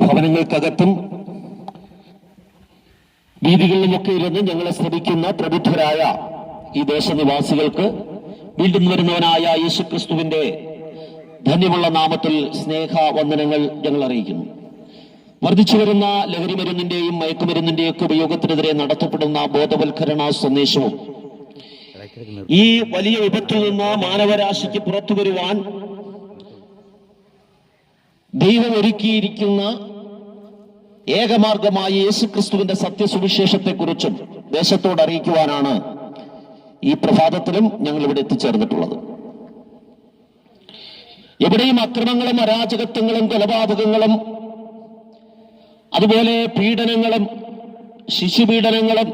ഭവനങ്ങൾക്കകത്തും വീതികളിലുമൊക്കെ ഇരുന്ന് ഞങ്ങളെ ശ്രമിക്കുന്ന പ്രബുദ്ധരായ ഈ ദേശനിവാസികൾക്ക് വീണ്ടും വരുന്നവനായ യേശുക്രിസ്തുവിന്റെ ധന്യമുള്ള നാമത്തിൽ സ്നേഹ വന്ദനങ്ങൾ ഞങ്ങൾ അറിയിക്കുന്നു. വർദ്ധിച്ചു വരുന്ന ലഹരി മരുന്നിന്റെയും മയക്കുമരുന്നിന്റെയും ഒക്കെ ഉപയോഗത്തിനെതിരെ നടത്തപ്പെടുന്ന ബോധവൽക്കരണ സന്ദേശവും ഈ വലിയ വിപത്തിൽ നിന്ന് മാനവരാശിക്ക് പുറത്തു വരുവാൻ ദൈവം ഒരുക്കിയിരിക്കുന്ന ഏകമാർഗമായ യേശുക്രിസ്തുവിന്റെ സത്യസുവിശേഷത്തെക്കുറിച്ചും ദേശത്തോട് അറിയിക്കുവാനാണ് ഈ പ്രഭാതത്തിലും ഞങ്ങൾ ഇവിടെ എത്തിച്ചേർന്നിട്ടുള്ളത്. എവിടെയും അക്രമങ്ങളും അരാജകത്വങ്ങളും കൊലപാതകങ്ങളും അതുപോലെ പീഡനങ്ങളും ശിശുപീഡനങ്ങളും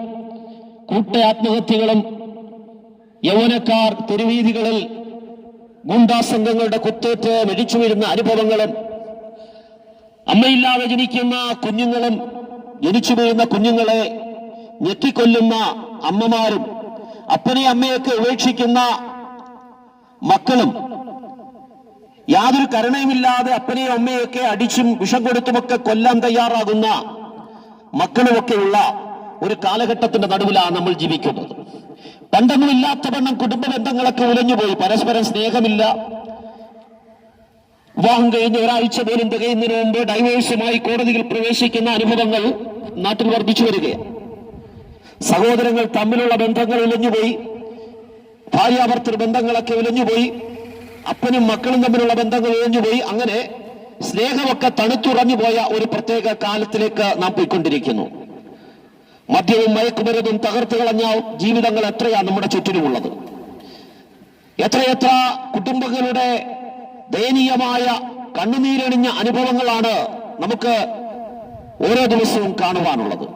കൂട്ടയാത്മഹത്യകളും യൗവനക്കാർ തെരുവീതികളിൽ ഗുണ്ടാസംഘങ്ങളുടെ കുത്തേറ്റ് മരിച്ചു വരുന്ന അനുഭവങ്ങളും അമ്മയില്ലാതെ ജനിക്കുന്ന കുഞ്ഞുങ്ങളും ജനിച്ചു വീഴുന്ന കുഞ്ഞുങ്ങളെ ഞെട്ടിക്കൊല്ലുന്ന അമ്മമാരും അപ്പനെ അമ്മയൊക്കെ ഉപേക്ഷിക്കുന്ന മക്കളും യാതൊരു കരുണയുമില്ലാതെ അപ്പനെയും അമ്മയൊക്കെ അടിച്ചും വിഷം കൊടുത്തുമൊക്കെ കൊല്ലാൻ തയ്യാറാകുന്ന മക്കളുമൊക്കെയുള്ള ഒരു കാലഘട്ടത്തിന്റെ നടുവിലാണ് നമ്മൾ ജീവിക്കുന്നത്. പണ്ടൊന്നും ഇല്ലാത്ത വണ്ണം കുടുംബ ബന്ധങ്ങളൊക്കെ ഉലഞ്ഞുപോയി. പരസ്പരം സ്നേഹമില്ല. വിവാഹം കഴിഞ്ഞ് ഒരാഴ്ച പോലും തികയുന്നതിന് മുമ്പ് ഡൈവേഴ്സുമായി കോടതിയിൽ പ്രവേശിക്കുന്ന അനുഭവങ്ങൾ നാട്ടിൽ വർദ്ധിച്ചു വരികയാണ്. സഹോദരങ്ങൾ തമ്മിലുള്ള ബന്ധങ്ങൾ ഉലഞ്ഞുപോയി ഭാര്യാഭർത്തൃ ബന്ധങ്ങളൊക്കെ ഉലഞ്ഞുപോയി അപ്പനും മക്കളും തമ്മിലുള്ള ബന്ധങ്ങൾ ഉലഞ്ഞുപോയി അങ്ങനെ സ്നേഹമൊക്കെ തണുത്തുറഞ്ഞു പോയ ഒരു പ്രത്യേക കാലത്തിലേക്ക് നാം പോയിക്കൊണ്ടിരിക്കുന്നു. മദ്യവും മയക്കുമരുന്നും തകർത്തു കളഞ്ഞ ജീവിതങ്ങൾ എത്രയാണ് നമ്മുടെ ചുറ്റിനുമുള്ളത് എത്രയെത്ര കുടുംബങ്ങളുടെ ദയനീയമായ കണ്ണുനീരണിഞ്ഞ അനുഭവങ്ങളാണ് നമുക്ക് ഓരോ ദിവസവും കാണുവാനുള്ളത്.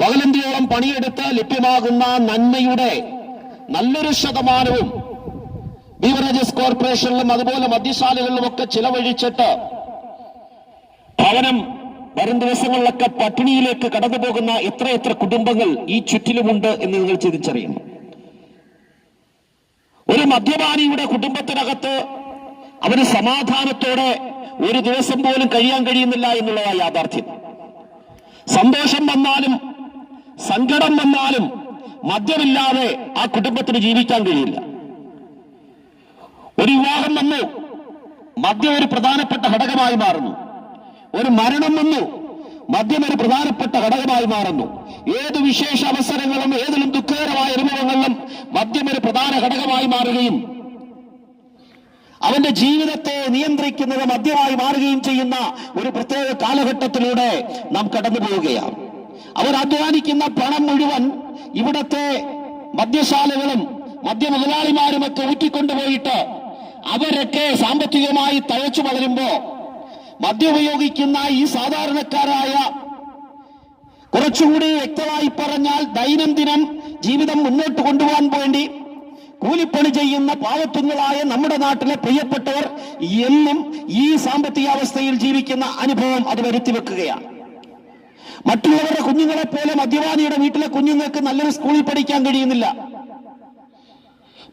പകലന്തിയോളം പണിയെടുത്ത് ലഭ്യമാകുന്ന നന്മയുടെ നല്ലൊരു ശതമാനവും ബീവറേജസ് കോർപ്പറേഷനിലും അതുപോലെ മദ്യശാലകളിലും ഒക്കെ ചിലവഴിച്ചിട്ട് ഭവനം വരും ദിവസങ്ങളിലൊക്കെ പട്ടിണിയിലേക്ക് കടന്നു പോകുന്ന എത്രയെത്ര കുടുംബങ്ങൾ ഈ ചുറ്റിലുമുണ്ട് എന്ന് നിങ്ങൾ ചിന്തിച്ചറിയുന്നു ഒരു മദ്യപാനിയുടെ കുടുംബത്തിനകത്ത് അവന് സമാധാനത്തോടെ ഒരു ദിവസം പോലും കഴിയാൻ കഴിയുന്നില്ല എന്നുള്ളതാണ് യാഥാർത്ഥ്യം. സന്തോഷം വന്നാലും സങ്കടം വന്നാലും മദ്യമില്ലാതെ ആ കുടുംബത്തിന് ജീവിക്കാൻ കഴിയില്ല. ഒരു വിവാഹം വന്നു മദ്യം ഒരു പ്രധാനപ്പെട്ട ഘടകമായി മാറുന്നു. ഒരു മരണം വന്നു മദ്യം ഒരു പ്രധാനപ്പെട്ട ഘടകമായി മാറുന്നു. ഏത് വിശേഷ അവസരങ്ങളും ഏതിലും ദുഃഖകരമായ അനുഭവങ്ങളിലും മദ്യം ഒരു പ്രധാന ഘടകമായി മാറുകയും അവന്റെ ജീവിതത്തെ നിയന്ത്രിക്കുന്നത് മദ്യമായി മാറുകയും ചെയ്യുന്ന ഒരു പ്രത്യേക കാലഘട്ടത്തിലൂടെ നാം കടന്നു പോവുകയാണ്. അവർ അധ്വാനിക്കുന്ന പണം മുഴുവൻ ഇവിടത്തെ മദ്യശാലകളും മദ്യമുതലാളിമാരുമൊക്കെ ഊറ്റിക്കൊണ്ടുപോയിട്ട് അവരൊക്കെ സാമ്പത്തികമായി തഴച്ചു വളരുമ്പോ മദ്യം ഉപയോഗിക്കുന്ന ഈ സാധാരണക്കാരായ കുറച്ചുകൂടി വ്യക്തമായി പറഞ്ഞാൽ ദൈനംദിനം ജീവിതം മുന്നോട്ട് കൊണ്ടുപോകാൻ വേണ്ടി കൂലിപ്പണി ചെയ്യുന്ന പാവത്തുങ്ങളായ നമ്മുടെ നാട്ടിലെ പ്രിയപ്പെട്ടവർ എന്നും ഈ സാമ്പത്തികാവസ്ഥയിൽ ജീവിക്കുന്ന അനുഭവം അത് വരുത്തി വെക്കുകയാണ്. മറ്റുള്ളവരുടെ കുഞ്ഞുങ്ങളെ പോലെ മദ്യപാനിയുടെ വീട്ടിലെ കുഞ്ഞുങ്ങൾക്ക് നല്ലൊരു സ്കൂളിൽ പഠിക്കാൻ കഴിയുന്നില്ല.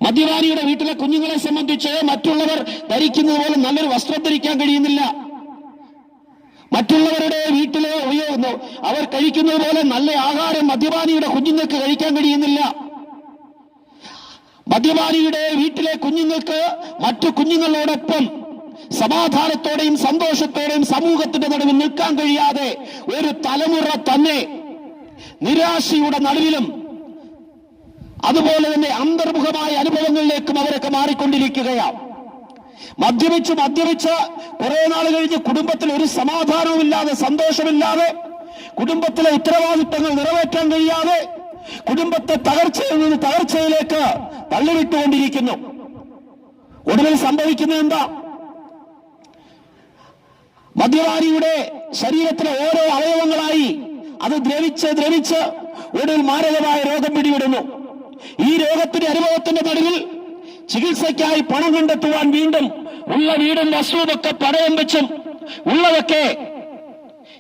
മദ്യപാനിയുടെ വീട്ടിലെ കുഞ്ഞുങ്ങളെ സംബന്ധിച്ച് മറ്റുള്ളവർ ധരിക്കുന്നത് പോലെ നല്ലൊരു വസ്ത്രം ധരിക്കാൻ കഴിയുന്നില്ല. മറ്റുള്ളവരുടെ വീട്ടിലെ ഉപയോഗം അവർ കഴിക്കുന്നത് പോലെ നല്ല ആഹാരം മദ്യപാനിയുടെ കുഞ്ഞുങ്ങൾക്ക് കഴിക്കാൻ കഴിയുന്നില്ല. മദ്യപാനിയുടെ വീട്ടിലെ കുഞ്ഞുങ്ങൾക്ക് മറ്റു കുഞ്ഞുങ്ങളോടൊപ്പം സമാധാനത്തോടെയും സന്തോഷത്തോടെയും സമൂഹത്തിന്റെ നടുവിൽ നിൽക്കാൻ കഴിയാതെ ഒരു തലമുറ തന്നെ നിരാശയുടെ നടുവിലും അതുപോലെ തന്നെ അന്തർമുഖമായ അനുഭവങ്ങളിലേക്കും അവരൊക്കെ മാറിക്കൊണ്ടിരിക്കുകയാണ്. മദ്യപിച്ച് മദ്യപിച്ച് കുറെ നാൾ കഴിഞ്ഞ് കുടുംബത്തിൽ ഒരു സമാധാനവുമില്ലാതെ സന്തോഷമില്ലാതെ കുടുംബത്തിലെ ഉത്തരവാദിത്തങ്ങൾ നിറവേറ്റാൻ കഴിയാതെ കുടുംബത്തെ തകർച്ചയിൽ നിന്ന് തകർച്ചയിലേക്ക് തള്ളിവിട്ടുകൊണ്ടിരിക്കുന്നു. ഒടുവിൽ സംഭവിക്കുന്നത് എന്താ? മദ്യപാനിയുടെ ശരീരത്തിലെ ഓരോ അവയവങ്ങളായി അത് ദ്രവിച്ച് ദ്രവിച്ച് ഒടുവിൽ മാരകമായ രോഗം പിടിവിടുന്നു ഈ രോഗത്തിന്റെ അനുഭവത്തിന്റെ നടുവിൽ ചികിത്സയ്ക്കായി പണം കണ്ടെത്തുവാൻ വീണ്ടും ഉള്ള വീടും വസ്തുവൊക്കെ പടയം വെച്ചും ഉള്ളതൊക്കെ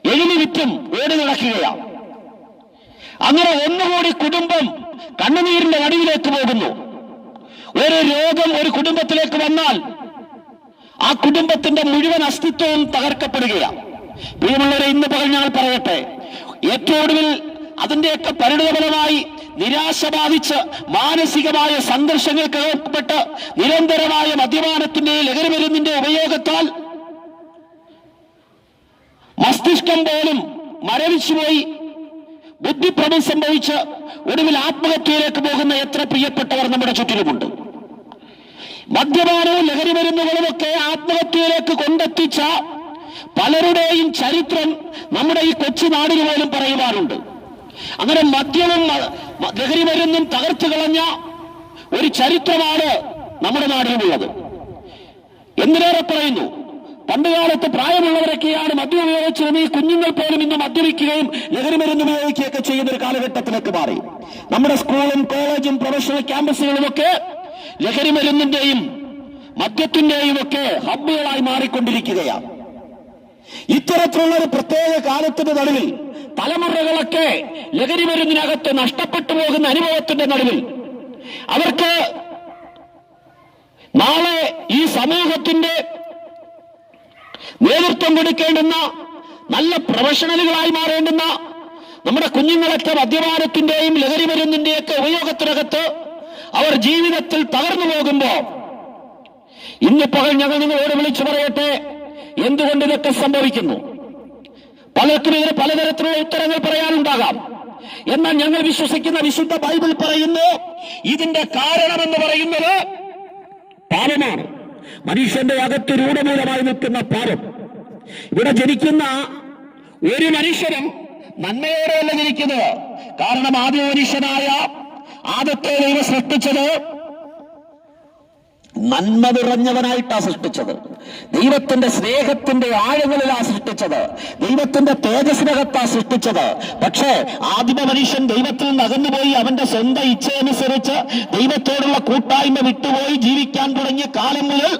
എഴുതി വിറ്റും ഓടി നടക്കുകയാണ്. അങ്ങനെ ഒന്നുകൂടി കുടുംബം കണ്ണുനീരിന്റെ നടുവിലേക്ക് പോകുന്നു. ഒരു രോഗം ഒരു കുടുംബത്തിലേക്ക് വന്നാൽ ആ കുടുംബത്തിന്റെ മുഴുവൻ അസ്തിത്വവും തകർക്കപ്പെടുകയാണ് പ്രിയമുള്ളവരെ ഇന്ന് പകൽ ഞങ്ങൾ പറയട്ടെ ഏറ്റവും ഒടുവിൽ അതിന്റെയൊക്കെ പരിണിതഫലമായി നിരാശ ബാധിച്ച് മാനസികമായ സംഘർഷങ്ങൾക്ക് ഏർപ്പെട്ട് നിരന്തരമായ മദ്യപാനത്തിന്റെ ലഹരിമരുന്നിന്റെ ഉപയോഗത്താൽ മസ്തിഷ്കം പോലും മരവിച്ചുപോയി. ബുദ്ധിഭ്രമം സംഭവിച്ച് ഒടുവിൽ ആത്മഹത്യയിലേക്ക് പോകുന്ന എത്ര പ്രിയപ്പെട്ടവർ നമ്മുടെ ചുറ്റിലുമുണ്ട്. മദ്യപാനവും ലഹരി മരുന്നുകളും ഒക്കെ ആത്മഹത്യയിലേക്ക് കൊണ്ടെത്തിച്ച പലരുടെയും ചരിത്രം നമ്മുടെ ഈ കൊച്ചു നാടിന് പോലും പറയുവാറുണ്ട് അങ്ങനെ മദ്യവും ലഹരി മരുന്നും തകർത്തു കളഞ്ഞ ഒരു ചരിത്രമാണ് നമ്മുടെ നാടിനുള്ളത് എന്തിനേറെ പറയുന്നു? പണ്ടുകാലത്ത് പ്രായമുള്ളവരൊക്കെയാണ് മദ്യം ഉപയോഗിച്ചിരുന്ന ഈ കുഞ്ഞുങ്ങൾ പോലും ഇന്ന് മദ്യപിക്കുകയും ലഹരി മരുന്ന് ഉപയോഗിക്കുകയൊക്കെ ചെയ്യുന്ന ഒരു കാലഘട്ടത്തിലേക്ക് മാറി. നമ്മുടെ സ്കൂളും കോളേജും പ്രൊഫഷണൽ ക്യാമ്പസുകളും ഒക്കെ ലഹരി മരുന്നിന്റെയും മദ്യത്തിന്റെയും ഒക്കെ ഹബ്ബുകളായി മാറിക്കൊണ്ടിരിക്കുകയാണ്. ഇത്തരത്തിലുള്ള ഒരു പ്രത്യേക കാലത്തിന്റെ നടുവിൽ തലമുറകളൊക്കെ ലഹരി മരുന്നിനകത്ത് നഷ്ടപ്പെട്ടു പോകുന്ന അനുഭവത്തിന്റെ നടുവിൽ അവർക്ക് നാളെ ഈ സമൂഹത്തിന്റെ നേതൃത്വം കൊടുക്കേണ്ടുന്ന നല്ല പ്രൊഫഷണലുകളായി മാറേണ്ടുന്ന നമ്മുടെ കുഞ്ഞുങ്ങളൊക്കെ മദ്യപാനത്തിന്റെയും ലഹരി മരുന്നിന്റെയൊക്കെ ഉപയോഗത്തിനകത്ത് അവർ ജീവിതത്തിൽ തകർന്നു പോകുമ്പോ ഇന്ന് പകൽ ഞങ്ങൾ നിങ്ങളോട് വിളിച്ചു പറയട്ടെ എന്തുകൊണ്ട് ഇതൊക്കെ സംഭവിക്കുന്നു? പലർക്കും ഇതിന് പലതരത്തിലുള്ള ഉത്തരങ്ങൾ പറയാനുണ്ടാകാം. എന്നാൽ ഞങ്ങൾ വിശ്വസിക്കുന്ന വിശുദ്ധ ബൈബിൾ പറയുന്നു ഇതിന്റെ കാരണമെന്ന് പറയുന്നത് പാപമാണ്. മനുഷ്യന്റെ അകത്ത് രൂഢമൂലമായി നിൽക്കുന്ന പാപം. ഇവിടെ ജനിക്കുന്ന ഒരു മനുഷ്യനും നന്മയോടെയല്ല ജനിക്കുന്നത്. കാരണം ആദ്യ മനുഷ്യനായ ആദത്തെ ദൈവം സൃഷ്ടിച്ചത് നന്മ നിറഞ്ഞവനായിട്ടാ സൃഷ്ടിച്ചത്. ദൈവത്തിന്റെ സ്നേഹത്തിന്റെ ആഴങ്ങളിലാ സൃഷ്ടിച്ചത്. ദൈവത്തിന്റെ തേജസ്സിനകത്താ സൃഷ്ടിച്ചത്. പക്ഷേ ആദിമ മനുഷ്യൻ ദൈവത്തിൽ നിന്ന് അകന്നുപോയി അവന്റെ സ്വന്തം ഇച്ഛയനുസരിച്ച് ദൈവത്തോടുള്ള കൂട്ടായ്മ വിട്ടുപോയി ജീവിക്കാൻ തുടങ്ങിയ കാലം മുതൽ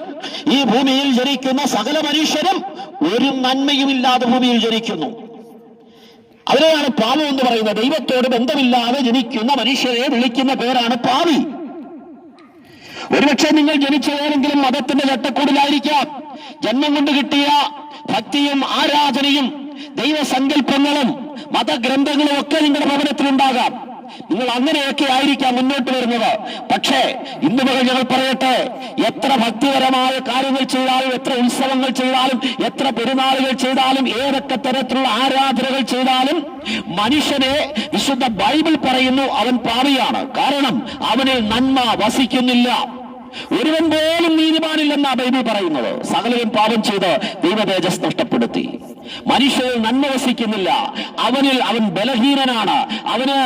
ഈ ഭൂമിയിൽ ജനിക്കുന്ന സകല മനുഷ്യരും ഒരു നന്മയുമില്ലാതെ ഭൂമിയിൽ ജനിക്കുന്നു. അവരെയാണ് പാപം എന്ന് പറയുന്നത്. ദൈവത്തോട് ബന്ധമില്ലാതെ ജനിക്കുന്ന മനുഷ്യരെ വിളിക്കുന്ന പേരാണ് പാവി. ഒരുപക്ഷെ നിങ്ങൾ ജനിച്ച ഏതെങ്കിലും മതത്തിന്റെ ചട്ടക്കൂടിലായിരിക്കാം. ജന്മം കൊണ്ട് കിട്ടിയ ഭക്തിയും ആരാധനയും ദൈവസങ്കല്പങ്ങളും മതഗ്രന്ഥങ്ങളും ഒക്കെ നിങ്ങളുടെ ഭവനത്തിലുണ്ടാകാം. നിങ്ങൾ അങ്ങനെയൊക്കെ ആയിരിക്കാം മുന്നോട്ട് വരുന്നത്. പക്ഷേ ഇന്ന് മുതൽ ഞങ്ങൾ പറയട്ടെ എത്ര ഭക്തിപരമായ കാര്യങ്ങൾ ചെയ്താലും എത്ര ഉത്സവങ്ങൾ ചെയ്താലും എത്ര പെരുന്നാളുകൾ ചെയ്താലും ഏതൊക്കെ തരത്തിലുള്ള ആരാധനകൾ ചെയ്താലും മനുഷ്യനെ വിശുദ്ധ ബൈബിൾ പറയുന്നു അവൻ പാവിയാണ് കാരണം അവനിൽ നന്മ വസിക്കുന്നില്ല. ഒരുവൻ പോലും നീതിമാനില്ലെന്നാ ബൈബിൾ പറയുന്നത്. സകലരും പാപം ചെയ്ത് ദൈവതേജസ് നഷ്ടപ്പെടുത്തി. മനുഷ്യനിൽ നന്മ വസിക്കുന്നില്ല. അവനിൽ അവൻ ബലഹീനനാണ്. അവന്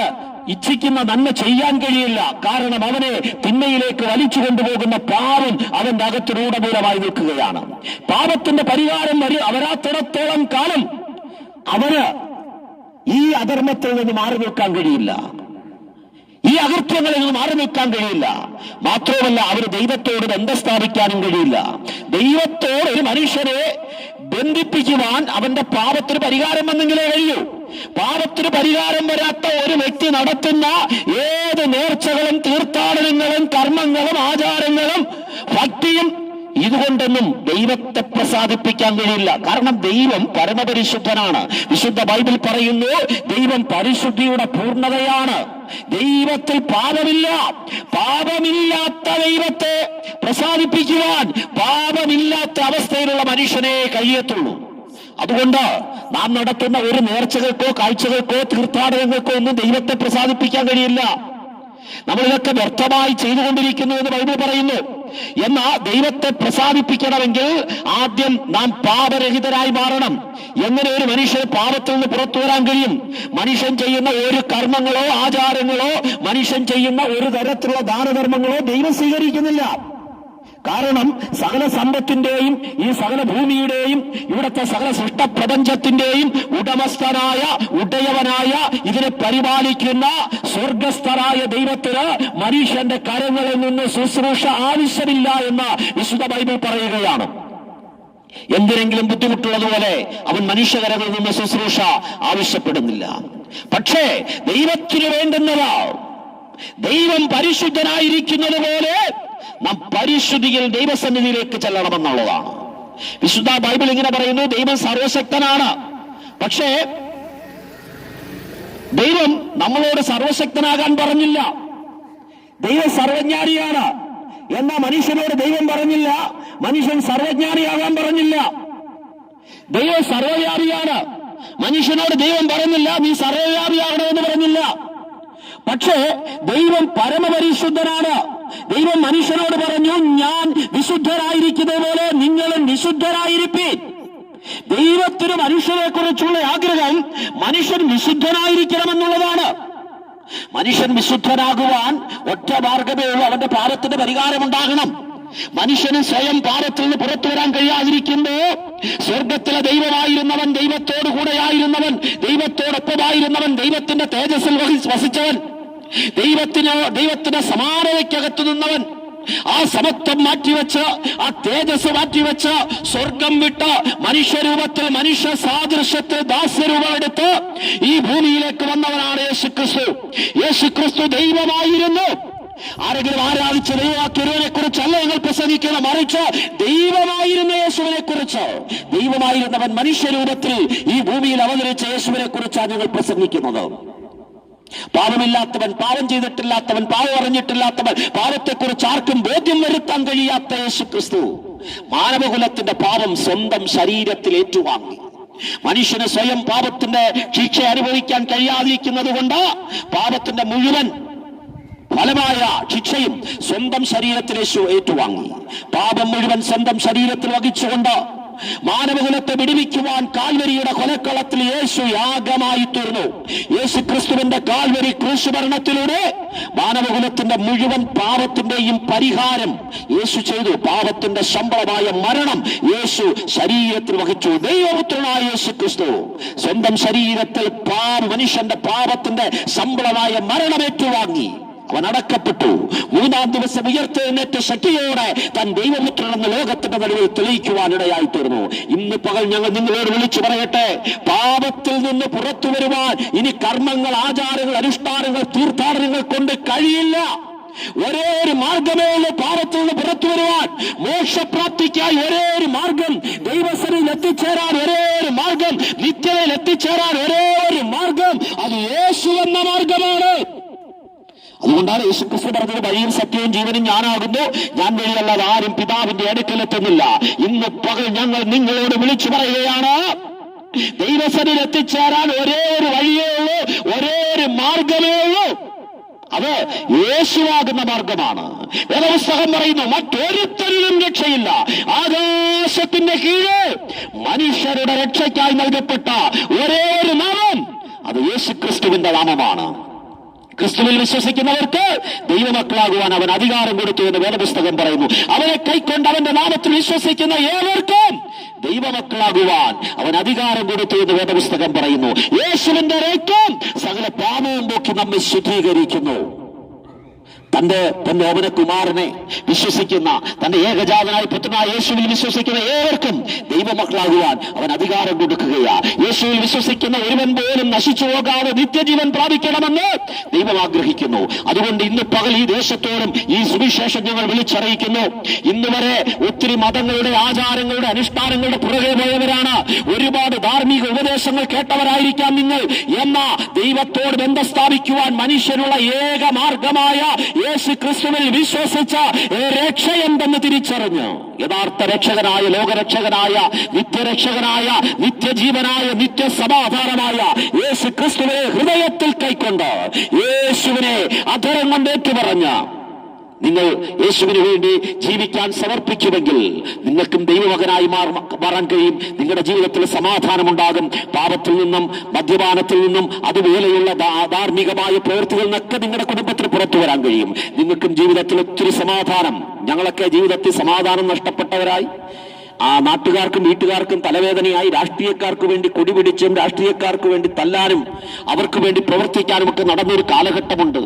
ഇച്ഛിക്കുന്ന നന്മ ചെയ്യാൻ കഴിയില്ല. കാരണം അവനെ തിന്മയിലേക്ക് വലിച്ചു കൊണ്ടുപോകുന്ന പാപം അവന്റെ അകത്ത് രൂഢമൂലമായി നിൽക്കുകയാണ്. പാപത്തിന്റെ പരിഹാരം വരെ അവരാത്തിടത്തോളം കാലം അവന് ഈ അധർമ്മത്തിൽ നിന്ന് മാറി നിൽക്കാൻ കഴിയില്ല. ഈ അകൃത്യങ്ങളിൽ നിന്ന് മാറി നിൽക്കാൻ കഴിയില്ല. മാത്രമല്ല അവർ ദൈവത്തോട് ബന്ധം സ്ഥാപിക്കാനും കഴിയില്ല. ദൈവത്തോട് ഒരു മനുഷ്യനെ ബന്ധിപ്പിക്കുവാൻ അവന്റെ പാപത്തിന് പരിഹാരം വന്നെങ്കിലേ കഴിയൂ. പാപത്തിന് പരിഹാരം വരാത്ത ഒരു വ്യക്തി നടത്തുന്ന ഏത് നേർച്ചകളും തീർത്ഥാടനങ്ങളും കർമ്മങ്ങളും ആചാരങ്ങളും ഭക്തിയും ഇതുകൊണ്ടൊന്നും ദൈവത്തെ പ്രസാദിപ്പിക്കാൻ കഴിയില്ല. കാരണം ദൈവം പരമപരിശുദ്ധനാണ്. വിശുദ്ധ ബൈബിൾ പറയുന്നു ദൈവം പരിശുദ്ധിയുടെ പൂർണതയാണ്. ദൈവത്തിൽ പാപമില്ല. പാപമില്ലാത്ത ദൈവത്തെ പ്രസാദിപ്പിക്കുവാൻ പാപമില്ലാത്ത അവസ്ഥയിലുള്ള മനുഷ്യനെ കഴിയത്തുള്ളൂ. അതുകൊണ്ട് നാം നടത്തുന്ന ഒരു നേർച്ചകൾക്കോ കാഴ്ചകൾക്കോ തീർത്ഥാടനങ്ങൾക്കോ ഒന്നും ദൈവത്തെ പ്രസാദിപ്പിക്കാൻ കഴിയില്ല. നമ്മളിതൊക്കെ വ്യർത്ഥമായി ചെയ്തുകൊണ്ടിരിക്കുന്നു എന്ന് ബൈബിൾ പറയുന്നു. എന്നാ ദൈവത്തെ പ്രസാദിപ്പിക്കണമെങ്കിൽ ആദ്യം നാം പാപരഹിതരായി മാറണം. എങ്ങനെ ഒരു മനുഷ്യൻ പാപത്തിൽ നിന്ന് പുറത്തു വരാൻ കഴിയും? മനുഷ്യൻ ചെയ്യുന്ന ഒരു കർമ്മങ്ങളോ ആചാരങ്ങളോ മനുഷ്യൻ ചെയ്യുന്ന ഒരു തരത്തിലുള്ള ദാനധർമ്മങ്ങളോ ദൈവം സ്വീകരിക്കുന്നില്ല. കാരണം സകല സമ്പത്തിന്റെയും ഈ സകല ഭൂമിയുടെയും ഇവിടുത്തെ സകല സൃഷ്ടപ്രപഞ്ചത്തിന്റെയും ഉടമസ്ഥനായ ഉടയവനായ ഇതിനെ പരിപാലിക്കുന്ന സ്വർഗസ്ഥനായ ദൈവത്തിന് മനുഷ്യന്റെ കരങ്ങളിൽ നിന്ന് ശുശ്രൂഷ ആവശ്യമില്ല എന്ന് വിശുദ്ധ ബൈബിൾ പറയുകയാണ്. എന്തിനെങ്കിലും ബുദ്ധിമുട്ടുള്ളതുപോലെ അവൻ മനുഷ്യകരങ്ങളിൽ നിന്ന് ശുശ്രൂഷ ആവശ്യപ്പെടുന്നില്ല. പക്ഷേ ദൈവത്തിന് വേണ്ടുന്നവ ദൈവം പരിശുദ്ധനായിരിക്കുന്നത് പോലെ നാം പരിശുദ്ധിയിൽ ദൈവസന്നിധിയിലേക്ക് ചെല്ലണമെന്നുള്ളതാണ്. വിശുദ്ധ ബൈബിൾ ഇങ്ങനെ പറയുന്നു ദൈവം സർവശക്തനാണ്. പക്ഷേ ദൈവം നമ്മളോട് സർവശക്തനാകാൻ പറഞ്ഞില്ല. ദൈവം സർവജ്ഞാനിയാണ്. എന്നാ മനുഷ്യനോട് ദൈവം പറഞ്ഞില്ല? മനുഷ്യൻ സർവജ്ഞാനിയാകാൻ പറഞ്ഞില്ല. ദൈവം സർവവ്യാപിയാണ്. മനുഷ്യനോട് ദൈവം പറഞ്ഞില്ല നീ സർവവ്യാപിയാകണമെന്ന് പറഞ്ഞില്ല. പക്ഷേ ദൈവം പരമപരിശുദ്ധനാണ്. ദൈവം മനുഷ്യനോട് പറഞ്ഞു ഞാൻ വിശുദ്ധരായിരിക്കുന്നത് പോലെ നിങ്ങളും വിശുദ്ധരായിരിപ്പീൻ ദൈവത്തിന് മനുഷ്യരെ കുറിച്ചുള്ള ആഗ്രഹം മനുഷ്യൻ വിശുദ്ധനായിരിക്കണമെന്നുള്ളതാണ്. മനുഷ്യൻ വിശുദ്ധനാകുവാൻ ഒറ്റ മാർഗമേ ഉള്ളൂ അവന്റെ പാപത്തിന്റെ പരിഹാരമുണ്ടാകണം മനുഷ്യന് സ്വയം പാപത്തിൽ നിന്ന് പുറത്തു വരാൻ കഴിയാതിരിക്കുമ്പോ സ്വർഗത്തിലെ ദൈവമായിരുന്നവൻ ദൈവത്തോടു കൂടെയായിരുന്നവൻ ദൈവത്തോടൊപ്പമായിരുന്നവൻ ദൈവത്തിന്റെ തേജസ്സിൽ വസിച്ചവൻ. ദൈവത്തിന് ദൈവത്തിന്റെ സമാനതയ്ക്കകത്തു നിന്നവൻ ആ സമത്വം മാറ്റിവെച്ച് ആ തേജസ് മാറ്റിവെച്ച് സ്വർഗം വിട്ട് മനുഷ്യരൂപത്തിൽ മനുഷ്യ സാദൃശ്യത്തിൽ ദാസ്യരൂപം എടുത്ത് ഈ ഭൂമിയിലേക്ക് വന്നവനാണ് യേശു ക്രിസ്തു യേശു ക്രിസ്തു ദൈവമായിരുന്നു. ആരെങ്കിലും ആരാധിച്ച ദൈവവാക്യരുവിനെ കുറിച്ചല്ല നിങ്ങൾ പ്രസംഗിക്കണം മറിച്ച് ദൈവമായിരുന്ന യേശുവിനെ കുറിച്ച് ദൈവമായിരുന്നവൻ മനുഷ്യരൂപത്തിൽ ഈ ഭൂമിയിൽ അവതരിച്ച യേശുവിനെ കുറിച്ചാണ് നിങ്ങൾ പ്രസംഗിക്കുന്നത്. പാപമില്ലാത്തവൻ പാപം ചെയ്തിട്ടില്ലാത്തവൻ പാപം അറിഞ്ഞിട്ടില്ലാത്തവൻ പാപത്തെക്കുറിച്ച് ആർക്കും ബോധ്യം വരുത്താൻ കഴിയാത്ത യേശു ക്രിസ്തു മാനവകുലത്തിന്റെ പാപം സ്വന്തം ശരീരത്തിൽ ഏറ്റുവാങ്ങി. മനുഷ്യന് സ്വയം പാപത്തിന്റെ ശിക്ഷ അനുഭവിക്കാൻ കഴിയാതിരിക്കുന്നത് കൊണ്ട് പാപത്തിന്റെ മുഴുവൻ ഫലമായ ശിക്ഷയും സ്വന്തം ശരീരത്തിൽ യേശു ഏറ്റുവാങ്ങി. പാപം മുഴുവൻ സ്വന്തം ശരീരത്തിൽ വഹിച്ചുകൊണ്ട് മാനവകുലത്തെ വിടുവിക്കുവാൻ കാൽവരിയുടെ കൊലക്കളത്തിൽ യേശു യാഗമായി തീർന്നു. യേശു ക്രിസ്തുവിന്റെ കാൽവരി ക്രൂശുഭരണത്തിലൂടെ മാനവകുലത്തിന്റെ മുഴുവൻ പാപത്തിന്റെയും പരിഹാരം യേശു ചെയ്തു. പാപത്തിന്റെ ശമ്പളമായ മരണം യേശു ശരീരത്തിൽ വഹിച്ചു. ദൈവപുത്രനായ യേശു ക്രിസ്തു സ്വന്തം ശരീരത്തിൽ പാപ മനുഷ്യന്റെ പാപത്തിന്റെ ശമ്പളമായ മരണം ഏറ്റുവാങ്ങി. അവൻ മൂന്നാം ദിവസം ഉയർത്തെഴുന്നേറ്റ ശക്തിയോടെ താൻ ദൈവപുത്രനെന്ന് ലോകത്തിന്റെ നടുവിൽ തെളിയിക്കുവാനിടയായി തീർന്നു ഇന്ന് പകൽ ഞങ്ങൾ നിങ്ങളോട് വിളിച്ചു പറയട്ടെ. പാപത്തിൽ നിന്ന് പുറത്തു വരുവാൻ ഇനി കർമ്മങ്ങൾ ആചാരങ്ങൾ അനുഷ്ഠാനങ്ങൾ തീർത്ഥാടനങ്ങൾ കൊണ്ട് കഴിയില്ല. ഒരേ ഒരു മാർഗമേ ഉള്ളൂ പാപത്തിൽ നിന്ന് പുറത്തു വരുവാൻ. മോക്ഷപ്രാപ്തിക്കായി ഒരേ ഒരു മാർഗം ദൈവസനിൽ എത്തിച്ചേരാൻ ഒരേ ഒരു മാർഗം നിത്യതയിൽ എത്തിച്ചേരാൻ ഒരേ ഒരു മാർഗം അത് യേശു എന്ന മാർഗമാണ് അതുകൊണ്ടാണ് യേശുക്രിസ്തു പറഞ്ഞത് വഴിയും സത്യവും ജീവനും ഞാനാകുന്നു. ഞാൻ വഴിയല്ലാതെ ആരും പിതാവിന്റെ അടുക്കലെത്തുന്നില്ല ഇന്ന് പകൽ ഞങ്ങൾ നിങ്ങളോട് വിളിച്ചു പറയുകയാണ്. ദൈവസനിൽ എത്തിച്ചേരാൻ ഒരേ ഒരു വഴിയേ ഉള്ളൂ ഒരേ ഒരു മാർഗമേ ഉള്ളൂ. അത് യേശുവാകുന്ന മാർഗമാണ്. വേദപുസ്തകം പറയുന്നു മറ്റൊരുത്തരിലും രക്ഷയില്ല. ആകാശത്തിന്റെ കീഴ് മനുഷ്യരുടെ രക്ഷയ്ക്കായി നൽകപ്പെട്ട ഒരേ ഒരു നാമം അത് യേശു ക്രിസ്തുവിന്റെ നാമമാണ്. ക്രിസ്തുവിൽ വിശ്വസിക്കുന്നവർക്ക് ദൈവമക്കളാകുവാൻ അവൻ അധികാരം കൊടുത്തു എന്ന് വേദപുസ്തകം പറയുന്നു. അവനെ കൈക്കൊണ്ട് അവന്റെ നാമത്തിൽ വിശ്വസിക്കുന്ന ഏവർക്കും ദൈവമക്കളാകുവാൻ അവൻ അധികാരം കൊടുത്തു എന്ന് വേദപുസ്തകം പറയുന്നു. യേശുവിന്റെ രക്തം സകല പാപവും പോക്കി നമ്മെ ശുദ്ധീകരിക്കുന്നു. തന്റെ തന്റെ ഓമന കുമാരനെ വിശ്വസിക്കുന്ന തന്റെ ഏകജാതനായ പുത്രനായ യേശുവിൽ വിശ്വസിക്കുന്ന ഏവർക്കും ദൈവമക്കളാകുവാൻ അവൻ അധികാരം കൊടുക്കുകയാ യേശുവിൽ വിശ്വസിക്കുന്ന ഒരുവൻ പോലും നശിച്ചു പോകാതെ നിത്യജീവൻ പ്രാപിക്കണമെന്ന് ദൈവം ആഗ്രഹിക്കുന്നു. അതുകൊണ്ട് ഇന്ന് പകൽ ഈ ദേശത്തോടും ഈ സുവിശേഷം ഞങ്ങൾ വിളിച്ചറിയിക്കുന്നു. ഇന്ന് വരെ ഒത്തിരി മതങ്ങളുടെ ആചാരങ്ങളുടെ അനുഷ്ഠാനങ്ങളുടെ പുറകെ പോയവരാണ്. ഒരുപാട് ധാർമ്മിക ഉപദേശങ്ങൾ കേട്ടവരായിരിക്കാം നിങ്ങൾ. എന്ന ദൈവത്തോട് ബന്ധം സ്ഥാപിക്കുവാൻ മനുഷ്യനുള്ള ഏക മാർഗമായ യേശു ക്രിസ്തുവിൽ വിശ്വസിച്ച രക്ഷയെന്തെന്ന് തിരിച്ചറിഞ്ഞു. യഥാർത്ഥ രക്ഷകനായ ലോകരക്ഷകനായ നിത്യരക്ഷകനായ നിത്യജീവനായ നിത്യസമാധാനമായ യേശു ക്രിസ്തുവിനെ ഹൃദയത്തിൽ കൈക്കൊണ്ട് യേശുവിനെ അധരം കൊണ്ട് ഏറ്റുപറഞ്ഞ നിങ്ങൾ യേശുവിന് വേണ്ടി ജീവിക്കാൻ സമർപ്പിക്കുമെങ്കിൽ നിങ്ങൾക്കും ദൈവമകനായി മാറ- മാറാൻ കഴിയും. നിങ്ങളുടെ ജീവിതത്തിൽ സമാധാനമുണ്ടാകും. പാപത്തിൽ നിന്നും മദ്യപാനത്തിൽ നിന്നും അതുപോലെയുള്ള ധാർമ്മികമായ പ്രവൃത്തികളിൽ നിന്നൊക്കെ നിങ്ങളുടെ കുടുംബത്തിന് പുറത്തു വരാൻ കഴിയും. നിങ്ങൾക്കും ജീവിതത്തിൽ ഒത്തിരി സമാധാനം. ഞങ്ങളൊക്കെ ജീവിതത്തിൽ സമാധാനം നഷ്ടപ്പെട്ടവരായി. ആ നാട്ടുകാർക്കും വീട്ടുകാർക്കും തലവേദനയായി രാഷ്ട്രീയക്കാർക്ക് വേണ്ടി കൊടിപിടിച്ചും രാഷ്ട്രീയക്കാർക്ക് വേണ്ടി തല്ലാനും അവർക്ക് വേണ്ടി പ്രവർത്തിക്കാനും ഒക്കെ നടന്നൊരു കാലഘട്ടമുണ്ട്.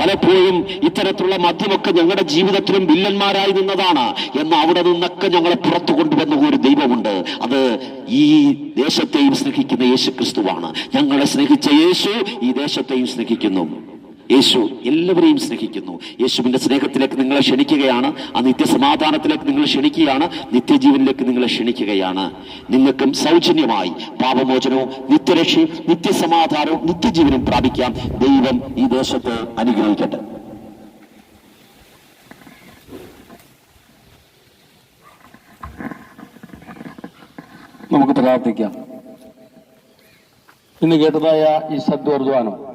പലപ്പോഴും ഇത്തരത്തിലുള്ള മദ്യമൊക്കെ ഞങ്ങളുടെ ജീവിതത്തിലും വില്ലന്മാരായി നിന്നതാണ് എന്ന് അവിടെ നിന്നൊക്കെ ഞങ്ങളെ പുറത്തു കൊണ്ടുവന്ന ഒരു ദൈവമുണ്ട്. അത് ഈ ദേശത്തെയും സ്നേഹിക്കുന്ന യേശു ക്രിസ്തുവാണ് ഞങ്ങളെ സ്നേഹിച്ച യേശു ഈ ദേശത്തെയും സ്നേഹിക്കുന്നു. യേശു എല്ലാവരെയും സ്നേഹിക്കുന്നു. യേശുവിന്റെ സ്നേഹത്തിലേക്ക് നിങ്ങളെ ക്ഷണിക്കുകയാണ്. ആ നിത്യസമാധാനത്തിലേക്ക് നിങ്ങൾ ക്ഷണിക്കുകയാണ്. നിത്യജീവനിലേക്ക് നിങ്ങളെ ക്ഷണിക്കുകയാണ്. നിങ്ങൾക്കും സൗജന്യമായി പാപമോചനവും നിത്യരക്ഷയും നിത്യസമാധാനവും നിത്യജീവനും പ്രാപിക്കാം. ദൈവം ഈ ദേശത്തെ അനുഗ്രഹിക്കട്ടെ. നമുക്ക് പ്രാർത്ഥിക്കാം. ഇന്ന് കേട്ടതായ ഈ സദ്വർദ്ധാനം